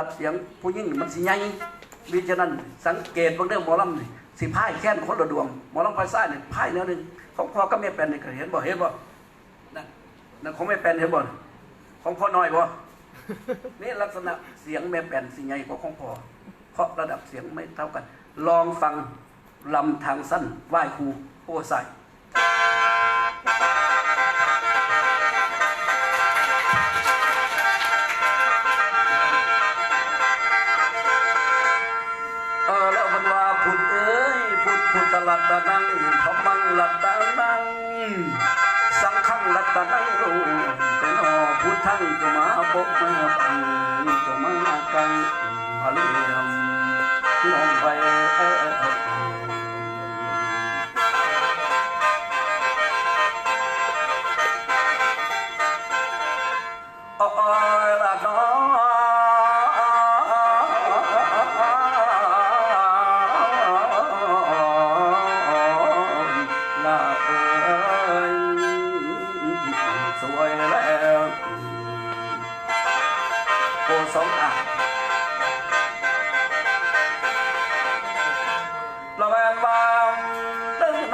รับเสียงผู้หญิงมันสิใหญ่วิฉะนั้นสังเกตบางเรื่องหมอลำนี่สิพ่ายแค้นคนละดวงหมอลำไฟซ่าเนี่ยพ่ายแนวหนึ่งของพ่อก็ไม่เป็นเนี่ก็เห็นบ่เห็นบ่นั่นนั่นของไม่เป็นเห็นบ่ของพ่อน้อยบ่นี่ลักษณะเสียงแม่แป่นสิใหญ่กว่าของพ่อเพราะระดับเสียงไม่เท่ากัน ลองฟังลำทางสั้นไหว้ครูโอ้ใส่ รรมังลัตนัง สังฆังลัตตานังรูกนอพุทธังกมาปกมาปังกมากังพะเลียมลงไป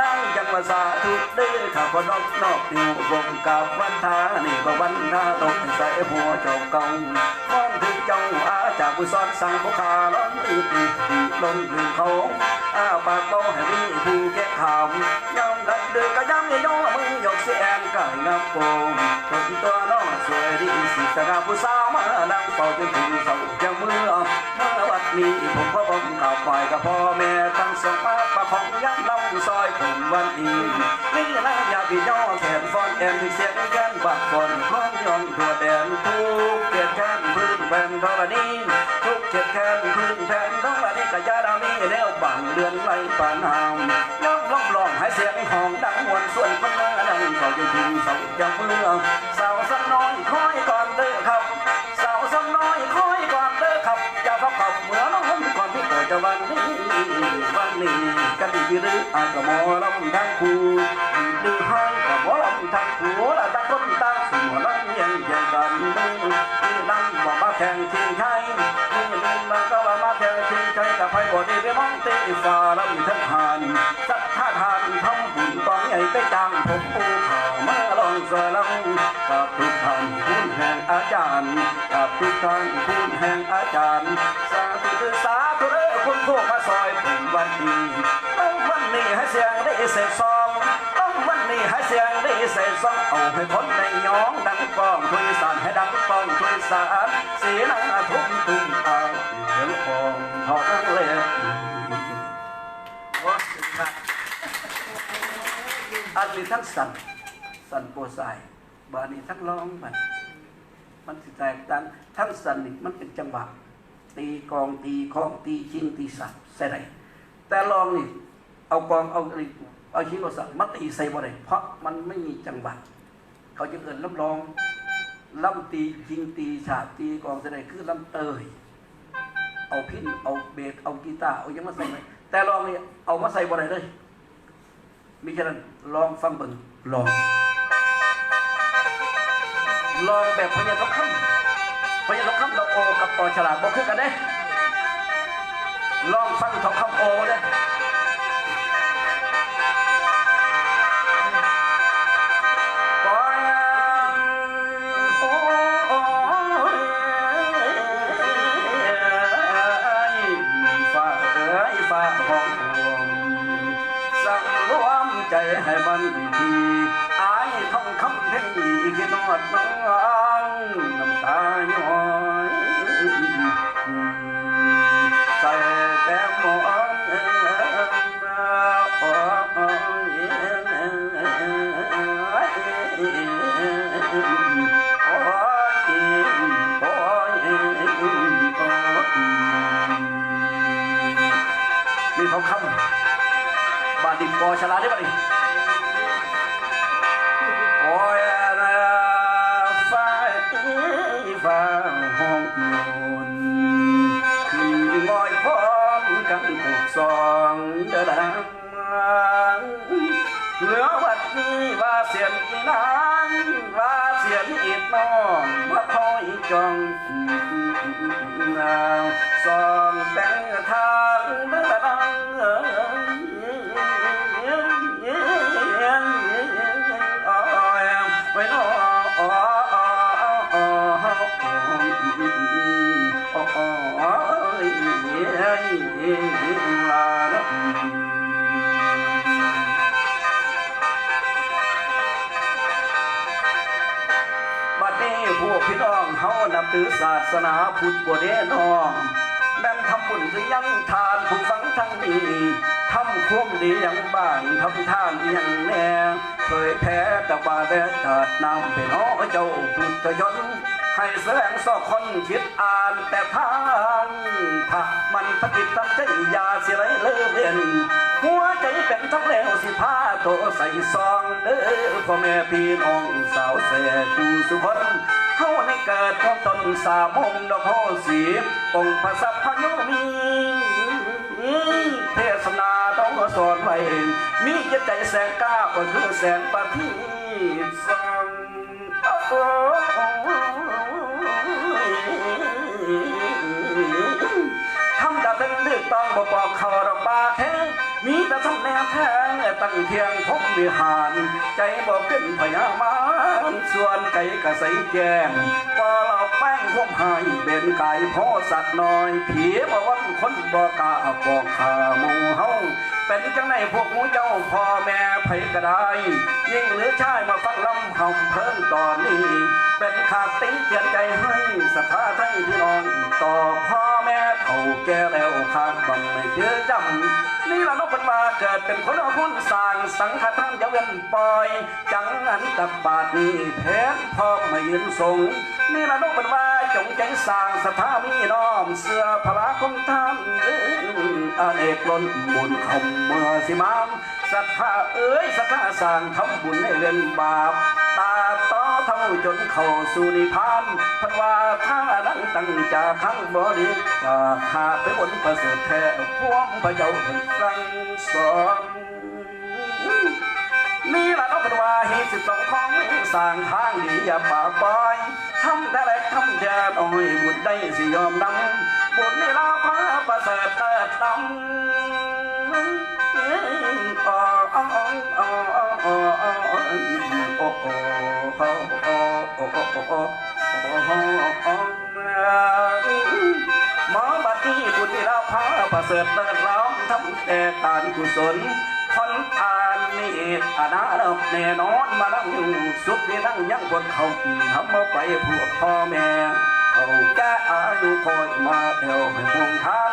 ตึ้งนั่งจังว่าสาธุเด้อข้าพนอกนอกอยู่วงกับวันทานี่ก็วันทาตกใส่หัวเจ้าเก่าน้องถึงเจ้าอาจากผู้สอนสั่งผู้ขาล้อนอืดอีกอีลงถึงเขาอาปากโตให้มีผู้แก้ข่าวยอมดับดึกก็ยังย่อมือยกเสียงไก่นับโกงจนตัวน้องสวยดีสิสนาผู้สาวมานั่งเฝ้าจนถึงเสาจะเมื่อเมื่อ วัดนี้ผมพ่อผมข่าวฝ่ายกับพ่อแม่ทั้งสองมาประคองยักน้ำซอยผมวันอีนี่นะอยากพี่ย่อแขนฟอนแอนที่เสียงกันบักฝนพร้อมย้อนทั่วแดนทุกเกียรติแค้นพื้นแผ่นธรณีทุกเกียรติแค้นพื้นแผ่นธรณีกะยาดามีแนวบังเดือนไรปานหามย่องร้องร้องให้เสียงห้องดังวนส่วนคนมาดังเขาจะถึงเสาจะเมื่อสาวสักน้อยคอยก่อนเด้อครับ ครับอย่าเขาขับเมื่อน้องผมก่อนที่โตจะวันนี้วันนี้กันดีหรืออาจจะมอลำทั้งคู่ดื้อให้กับมอลำทั้งคู่และตะคนตาสู่ลำยังใหญ่กันดูนี่นั่งบอกมาแข่งชิงชัยนี่นี่มันก็ว่ามาแข่งชิงชัยกับไพ่บอดีไปมองตีฟ้าลำทั้งหานสัทธาทานทำบุญกองใหญ่ไปจ้างผมปูขาวมา องสลังกับทุกท่านคุณแห่งอาจารย์กับทุกท่านคุณแห่งอาจารย์ สาธุสาธุเด้อคุณพวกมาซอยผมวันนี้ต้องวันนี้ให้เสียงได้เสกซองต้องวันนี้ให้เสียงได้เสกซองเอาให้พ้นในย้องดังก้องทุยสานให้ดังก้องทุยสานสีหน้าทุ่มตุ้มตาเสียงฟองทอดเล่อันนี้ทั้งสัน สันโปรไซบานี้ทั้งร้องมันมันสิแตกต่างทั้งสันนี่มันเป็นจังหวะตีกองตีของตีชิงตีสับใส่ได้แต่ลองนี่เอากองเอาอะไรเอาชิงเอาสับมันตีใส่บ่ได้เพราะมันไม่มีจังหวะเขาจะเอินลำลองลำตีชิงตีฉาบตีกองใส่ได้คือลำเตยเอาพินเอาเบสเอากีตาร์เอายังมาใส่ไหมแต่ลองนี่เอามาใส่บ่ได้เลยมิฉะนั้นลองฟังเบิ่งลอง ลองแบบพญาทองคำพญาทองคำโอกับปอฉลาดบอกคือกันเด้ลองฟังทองคำโอเด้ปอยโอ้ยฟ้าเอ้ยฟ้าห้องสั่งรวมใจให้มันที คำเพลงอีกนอดน้องน้ำตาย้อ ศาสนาพุทธบ่เด้น้องแม่นทำบุญหรือยังทานผู้ฟังทั้งนี้ทำควมดีอย่างบ้างทำทานอย่างแน่เผยแผ่ตะบาแดดจัดนำไปน้อเจ้าพุทธยนต์ให้แสวงสอคนคิดอ่านแต่ทางผักมันพกิจตั้งใจยาสิไรเลอเวียนหัวใจเป็นทั้งแล้วสิพาโตใส่ซองเด้อพ่อแม่พี่น้องสาวแส่กูสุพนเฮาในเกิดของตนสามมดอกโพสีองค์พระสัพพโยมีเทศนาต้องสอนไว้มีจิตใจแสงกล้าก็คือแสงประทีปส่องโอ้ทำแต่เป็นดื้อต้องบ่บอกเขาดอกบาแท้ มีแต่ทำแนวแท้ตั้งเทียงพบวิหาร ใจบ่เป็นพยามานส่วนใจกระใสแก้มพอเราแป้งพวกหายเบนไก่พ่อสัตว์น้อย ผีบ่วันคนบ่กาบอกขาหมูเฮาเป็นจังไหนพวกหมูเจ้าพ่อแม่ไผก็ได้ ยิ่งหรือชายมาฟัง คำเพิ่งตอนนี้ เป็นขาดติ้งเตือนใจให้ศรัทธาทั้งพี่น้อง ต่อพ่อแม่เฒ่าแก่แล้วข้างบังไม่เจอจำนี่ละนกเป็นมาเกิดเป็นคนเอาคุณสร้างสังฆทานจะเว้นปล่อย จังอันตับบาทนี้แผนพ่อไม่ยืนทรงนี่ละนกเป็นว่าจงใจสร้างสถามีน้อมเสื้อพระของท่านอเนกล้นบุญคำเมื่อสิมามศรัทธาเอ้ยศรัทธาสร้างทำบุญให้เล่นบาป เท่าจนเข้าสู่นิพพานพันว่าถ้านั้นตั้งจากทั้งบริจากขาไปบนประเสริฐแท้พวงพระเจ้าเป็นสั่งสอนนี่ละนกเป็นว่าเหตุสิบสองของสร้างทางดีอย่าป่าปอยทำได้แลทำแย่น้อยบุญได้สิยอมนำบุญนี่ลาพระประเสริฐเติดตำอ๋ออ๋ออ๋อ หมอบัตีบุญที่เราพาประเสริฐเลิศร้องทำแต่การกุศลคนอ่านนี่อนาคตแน่นอนมานั่งสุขที่นั่งยังบนเขาทำมาไปพวกพ่อแม่เขาแก้อายุคอยมาเอวให้คงทาน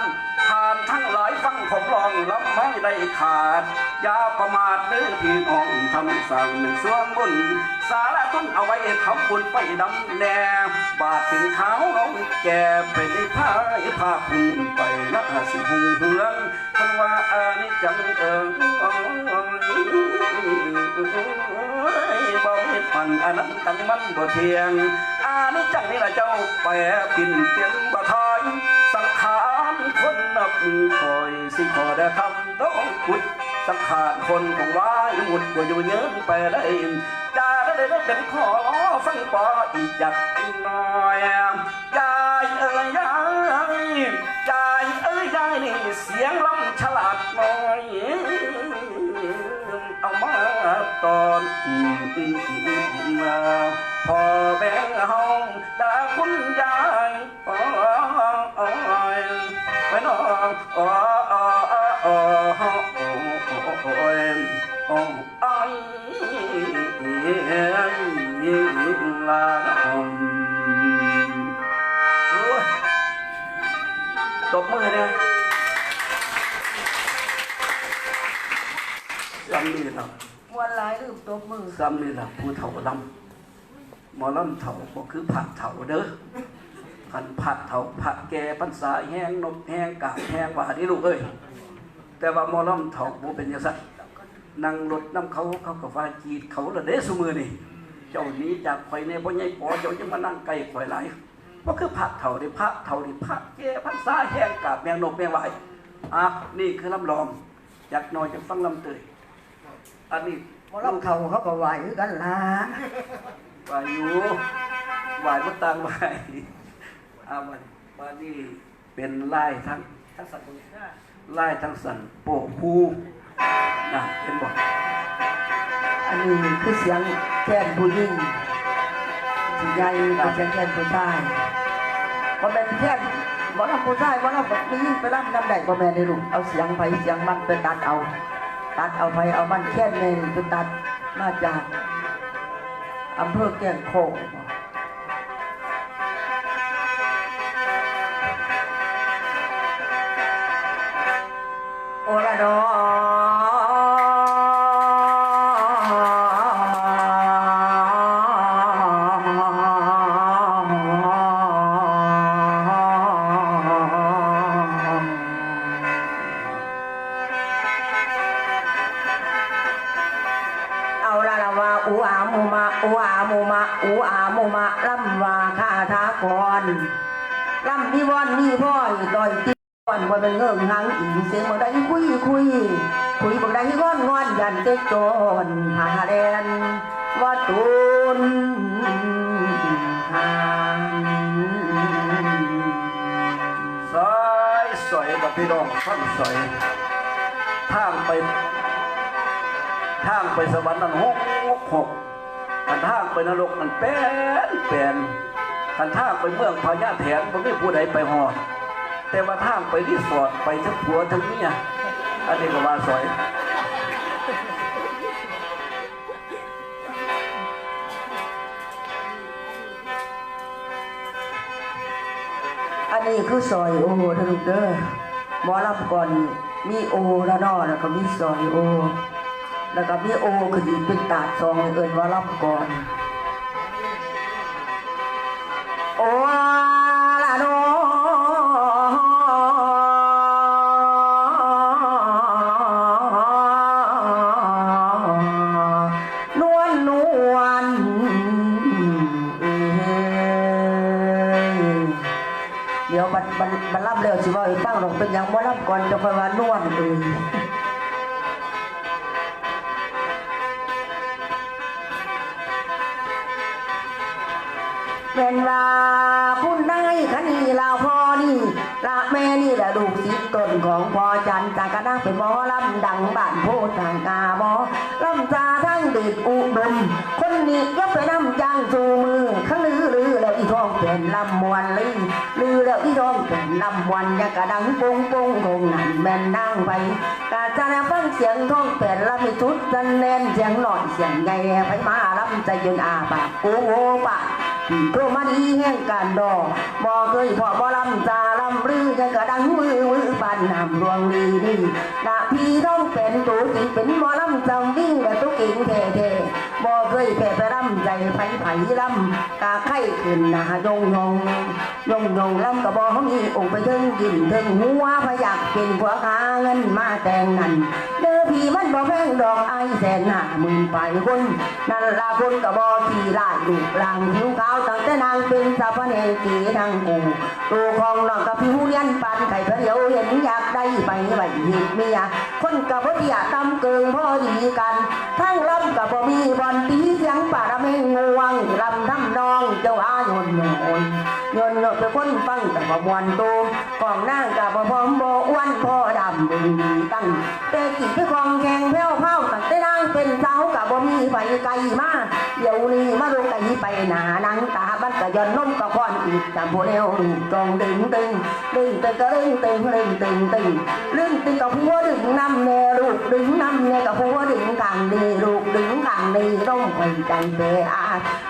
ทั้งหลายฟังผมลองรับไม่ได้ขาดอย่าประมาทเด้อพี่น้องทำสั่งหนึ่งส่วนบุญสาระต้นเอาไว้ทำบุญไปดำแนบาดถึงเท้าน้องแก่ไปได้พายพาพุ่งไปนักสิหงเหืองมันว่าอานิจังเอิงบ่มีปันอันนั้นตั้งมันบ่เทียงอานิจังนี่ละเจ้าแปรปินเตียงบ่ทอย คนนับคอยสิขอได้ทำต้องขุดสังขารคนของว่าหมุดว่าอยู่เยินไปได้จะได้ได้เป็นขอฟังปออีกจักหน่อยยายเอ้ยยายยายเอ้ยยายนี่เสียงลำฉลาดน่อยเอามาตอนพอแบ่งห้องดาคุณยายโอ้ย ตบมือเนี่ยซ้ำนี่ล่ะวันหลายลืมตบมือซ้ำนี่ล่ะผู้เฒ่าลำหมอลำเฒ่าก็คือผักเฒ่าเด้อ พันผักเฒ่าผักแก่ปันสาแห้งนมแห้งกาบแห้งว่านี่ลูกเอ้ยแต่ว่าหมอลำเฒ่าบ่เป็นจังซั่นนั่งรถน้ำเขาเขาก็ว่าจีดเขาละเด้ซุมือนี่เจ้าหนี้จากข่อยในบ่ใหญ่ปอเจ้าจะมานั่งใกล้ข่อยหลายบ่คือผักเฒ่านี่ผักเฒ่านี่ผักแก่พันสาแห้งกาบแมงนกแมงไหวอะนี่คือลำลองจากหน้อยจะฟังลำเตยอันนี้หมอลำเขาเขาก็ไหวคือกันล่ะวาอยูวายมันตังวายอาวันวันนี้เป็นไล่ทั้งทั้งสัตว์บุญไล่ทั้งสันโปกคูนะเห็นบอกอันนี้คือเสียงแคนผู้หญิงที่ใหญ่กับเสียงแคนผู้ชายบ่แม่นแคนบ่รับผู้ชายบ่รับแบบนี้ไปรับนำได้บ่แม่นได้ลูกเอาเสียงไผเสียงมันไปตัดเอา ตัดเอาไผเอามันแคนแม่นไปตัดมาจากอำเภอแก่งโคง โอระดอ อนยันเจ๊กโจนหาแดนว่าตุนหางสายสอยกับพี่น้องฟังสอยทางไปทางไปสวรรค์นั้นหกหกหกอันทางไปนรกมันเป็นเป็นอันทางไปเมืองพญาแถนมันไม่ผู้ใดไปหอดแต่ว่าทางไปรีสอร์ทไปทั้งผัวทั้งเมียอันนี้ก็ว่าสอย นนี้คือซอยโอทะลุเด้อหมอลำก่อนมีโอระนอแล้วก็มีซอยโอ แล้วก็มีโอคืออีกเป็นตาดซองเอิญว่าลำก่อน ก่อนจะค่อยว่านวลเอ้ยเป็นว่าคุณนายคณีลาวพอนี่ละแม่นี่แหละลูกศิษย์ต้นของพ่อจันจากกระนั่งเป็นหมอลำดังบ้านโพทางกาบอลำจาทั้งเด็กอุดมคนนี้ยกไปนำจ้างจูมือข้าลือลือแล้วอีทองเป็นลำมวนลื อลือแล้วอีทองเป็นลำมวนยากกระดังปงปงคงนั่นแม่นนั่งไปกาจะได้ฟังเสียงท้องเป็นลำมีชุดจันแน่นเสียงหน่อยเสียงใหญ่ไปมาลำใจยืนอาปากโอ้โหปากโทรมาดีแห่งการดอกบ่เคยพอบ่ลำจาลำรือจะกระดังมือมือปานนำดวงดีนี่นาพี่ต้องเป็นตัวจริงเป็นบ่ลำจำวิ่งและตัวกิ่งเท่ เคยแพ้ไปลำใจไผ่ไผลำกาไข่ขึ้นหน้ายงยงยงยงลำกะบ่มีองค์ไปถึงยินถึงหัวพยักเป็นผัวค้าเงินมาแต่งนั่นเด้อพี่มันบ่แพงดอกไอแสนห้าหมื่นไปคนนั่นละคนกะบ่ขี่ลายลูกลางผิวขาวตั้งแต่นางเป็นสาวพเนจีทางกูตัวของน้องกับผิวเลียนปานไข่เดียวเห็นอยากได้ไปไว้เหตุเมียคนกับบ่เดียตำเกิงพ่อดีกัน ทั้งลำกับบ่มีบอลตีเสียงป่าระเมงงวงลำทำนองเจ้าอาโยนโยนโยนโยนเป็นคนฟังกับบ่มวนโตกองนางกับบ่พร้อมบ่อ้วนพ่อดำดึงตั้งแต่กี่ไปคลองแข่งแพ้ว ไปไกลมาเดี๋ยวนี้มาลงไกลไปหนานังตาบันกะย้อนนมกะพอนอีกจำโพเนวลูกจองดึงตึงดึงตึงก็ดึงตึงดึงตึงตึงดึงตึงกับหัวดึงน้ำเนรูกดึงน้ำเนกับหัวดึงกลางดีรูกดึง กลางเหมืองไปใจเบอา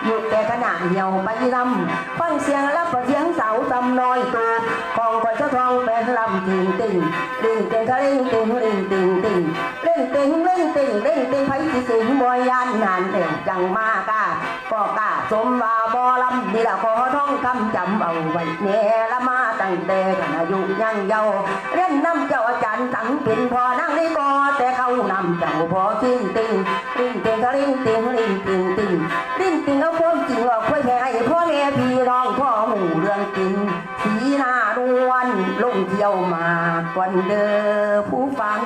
หยุดแต่ขณะเหี่ยวไปลำฟังเสียงรับเสียงเสาตำน้อยตัวของคนเจ้าทองเป็นลำติงติงติงติงก็เร่งติงเร่งติงติงเร่งติงเร่งติงเร่งติงไฟสิสิงบอยยานนานเร็วจังมากา ก็กล้าสมว่าบอลำดีละขอท่องคำจำเอาไว้เนละมาตั้งแต่ขณะอายุยังเยาวเรียนนำเจ้าอาจารย์สังเป็นพอนั่งได้ก็แต่เขานำเจ้าพอทิ้งติงริงติงก็ริงติงริงติงติงริงติงเอาความจริงว่าค่อยแพ้ให้พ่อแม่พี่น้องพ่อหมู่เรื่องจริงสีหน้านวลลงเที่ยวมาก่อนเด้อผู้ฟัง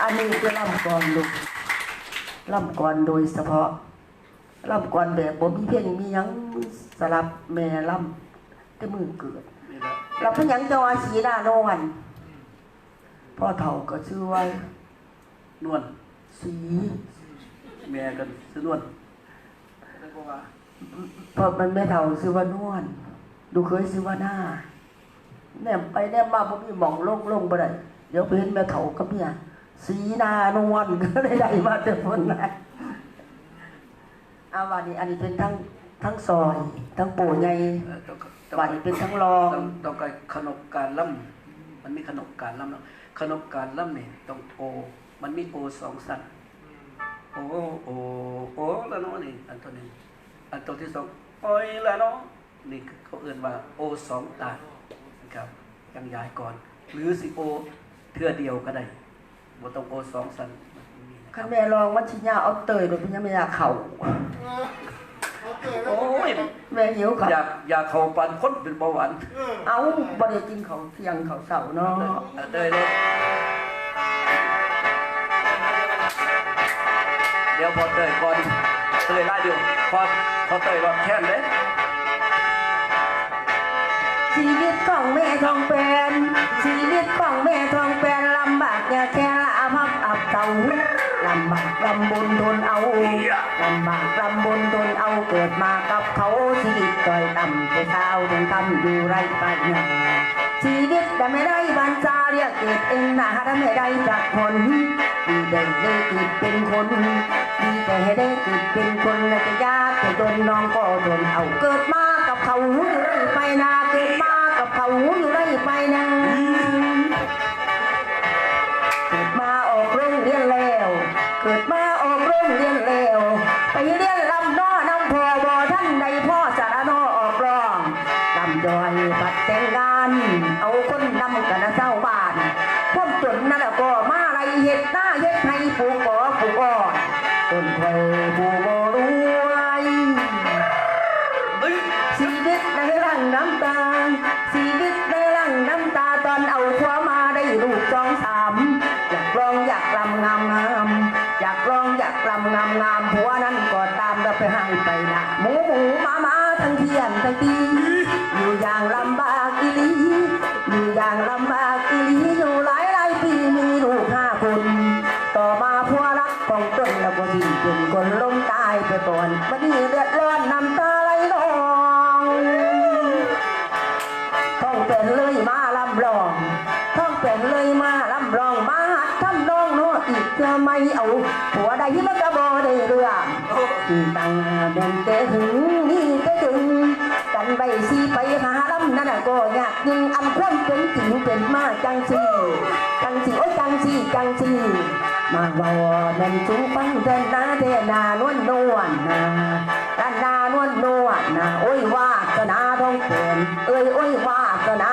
อันนี้คือลำกรลูก ลำกรโดยเฉพาะลำก่อนแบบบ่มีเพียงมีหยังสลับแม่ลำแต่มือเกิดนี่แหละเราพยังจะว่าสีหน้าโนวันพ่อเฒ่าก็ชื่อว่านวลสีแม่กันซื้อนวลแล้วก็ว่าเพราะมันแม่เฒ่าชื่อว่านวลดูเคยชื่อว่าหน้าแนมไปแนมมาบ่มีหม่องลงลงบ่ได้เดี๋ยวไปเห็นแม่เฒ่ากับเมีย สีนานวลก็เลยได้มาแต่พ้นนะอาวันนี้อันนี้เป็นทั้งทั้งซอย ทั้งโป่ใหญ่เอ่อต้ององวันนี้เป็นทั้งรองต้องการขนบการล่ำมันมีขนบการล่ำเนาะขนบการล่ำเนี่ยต้องโอ มันมีโอสองสั้นโอโอโอแล้วเนาะนี่อันตัวหนึงอันตัวที่สองโอยแล้วเนาะนี่เขาเอื่นว่าโอสองตาครับยังยายก่อน หรือสิโอเทื่อเดียวก็ได้ บ่ต้องโอสองสั้นมันมีนะคคัรันบแม่ลองมันชิญาเอาเตยโดยเป็นยังไม่อยากเข่าโอ้ยแม่หิวเขาอยากอยากเข้าปันคนเป็นเบาหวานเอาบ่ได้กินเขาวเที่ยงเขาวเสาร์เนาะเอาเตยเลยเดี๋ยวพอเตยก่อนเตยไล่เดียวพอพอเตยรอดแค่นเลยชีวิตของแม่ทองเป็นชีวิตของแม่ทองเป็นลำบากอย่าแค่ละพับอับเตาลำบากลำบนทนเอาลำบากลำบนทนเอาเกิดมากับเขาชีวิตต่อยต่ำแต่เช้าถึงทำอยู่ไรไปเนี่ยชีวิตแต่ไม่ได้บัญชาเรียกเกิดเองนะถ้าไม่ได้จากคนดีได้ได้เกิดเป็นคนดีแต่ให้ได้เกิดเป็นคนและจะยากแต่โดนน้องก็โดนเอาเกิดมากับเขาอยู่ไรไปนาเกิดมากับเขาอยู่ไรไปนา เกิดมา ตามเราไปให้ไปนะหมูหมูหมาหมาทั้งเทียนทั้งตี ตังเป็นเตหึงนี่ก็ดึงกันไปสีไปหาลำนั่นก็ยากยิ่งอันความเป็นจริงเป็นมาจังสีจังสีโอ้จังสีจังสีมาว่าม่นจุงฟังเดินนาเดนานวลนวลนาด้านนานวลนวลนาโอ้ยว่าสนาต้องเป็นเอ้ยโอ้ยว่าสนา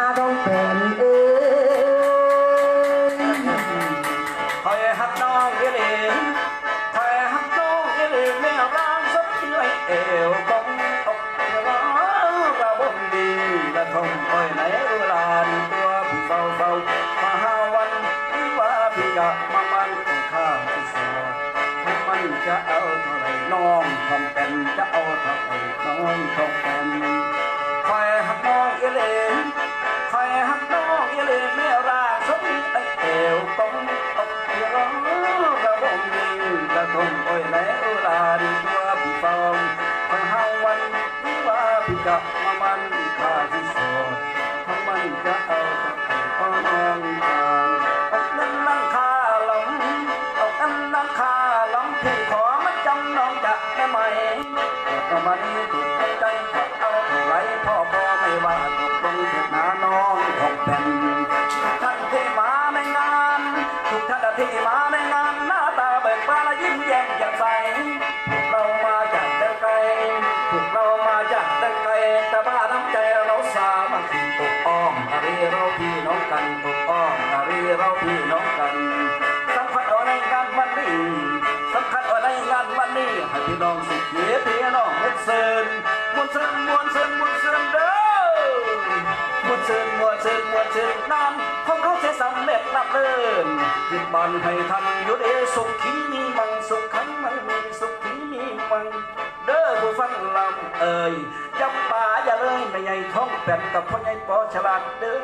มามันของข้าที่สอดมันจะเอาเท่าไรน้องทำเป็นจะเอาเท่าไรน้องทำเป็นคอยหักน้องเอเลคอยหักน้องเอเลแม่ร้างสักเลื่อเอวกงอกร้องกระบงยิงกระทงโอ้ยแลวลาดีตัวพี่ฟองพังเฮาวันที่ว่าพี่จะมามันข้าที่สดทำมันจะ แต่มาดีถูกใจก็เอาเท่าไรพ่อพ่อไม่ว่าตกลงเถิดนาน้องของแผ่นท่านที่มาในงานทุกท่านที่มาในงาน มุดเซินมวนเซินมวนเซินเด้อมวนเชิญมวนเชิญมวนเชิญนานของเขาจะสำเร็จรับเลิ่นยึดบันให้ทันอยู่เดสุขีมีมังสุขขังมันมีสุขีมีมัง เด้อฟังลำเอ่ยยับป่าอย่าเลยไม่ใหญ่ท้องแป่นกับพ่อใหญ่ปอฉลาดเด้อ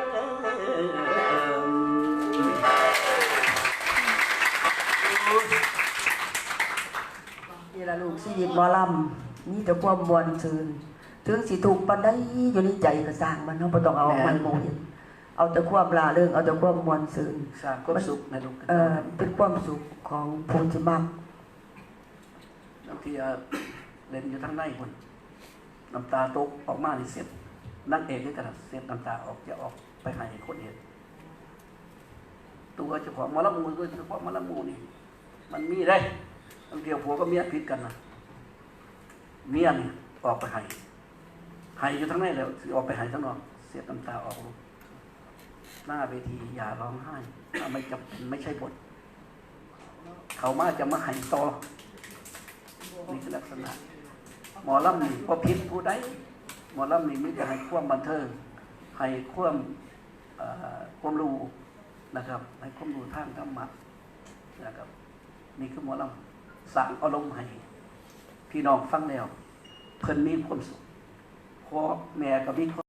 นี่ละลูกชีวิตหมอลำนี่แต่ความมวลซื่น ถึงสิถูกปันได้อยู่ในใจก็สร้างมันเนาะบ่ต้องเอาออกมันโมเห็นเอาแต่ความลาเริงเอาแต่ความมวลซื่นสร้างความสุขในลูกเอ่อเป็นความสุขของผู้ที่มักบางทีอะเล่นอยู่ทางในคนน้ำตาตกออกมานี่เสร็จนั่งเอกด้วยกันเสร็จน้ำตาออกจะออกไปให้คนเห็นตัวเจ้าของหมาละมูก็เฉพาะหมาละมูนี่ มันมีได้บางทีผัวก็เมียผิดกันนะเมียนี่ออกไปให้ ให้อยู่ทั้งในแล้วออกไปให้ทั้งนอก เสียน้ำตาออกลูกหน้าเวทีอย่าร้องไห้ถ้าไม่จำเป็นไม่ใช่บท เขามาจะมาให้ต่อนี่คือลักษณะ หมอลำนี่พอพิษผู้ใดหมอลำนี่ไม่จะให้ความบันเทิงให้ความความรู้นะครับ ให้ความรู้ทางธรรมะนะครับ นี่คือหมอลำสั่งอารมณ์ให้ พี่น้องฟังแล้ว เพิ่นมีความสุข พ่อแม่ก็มีความ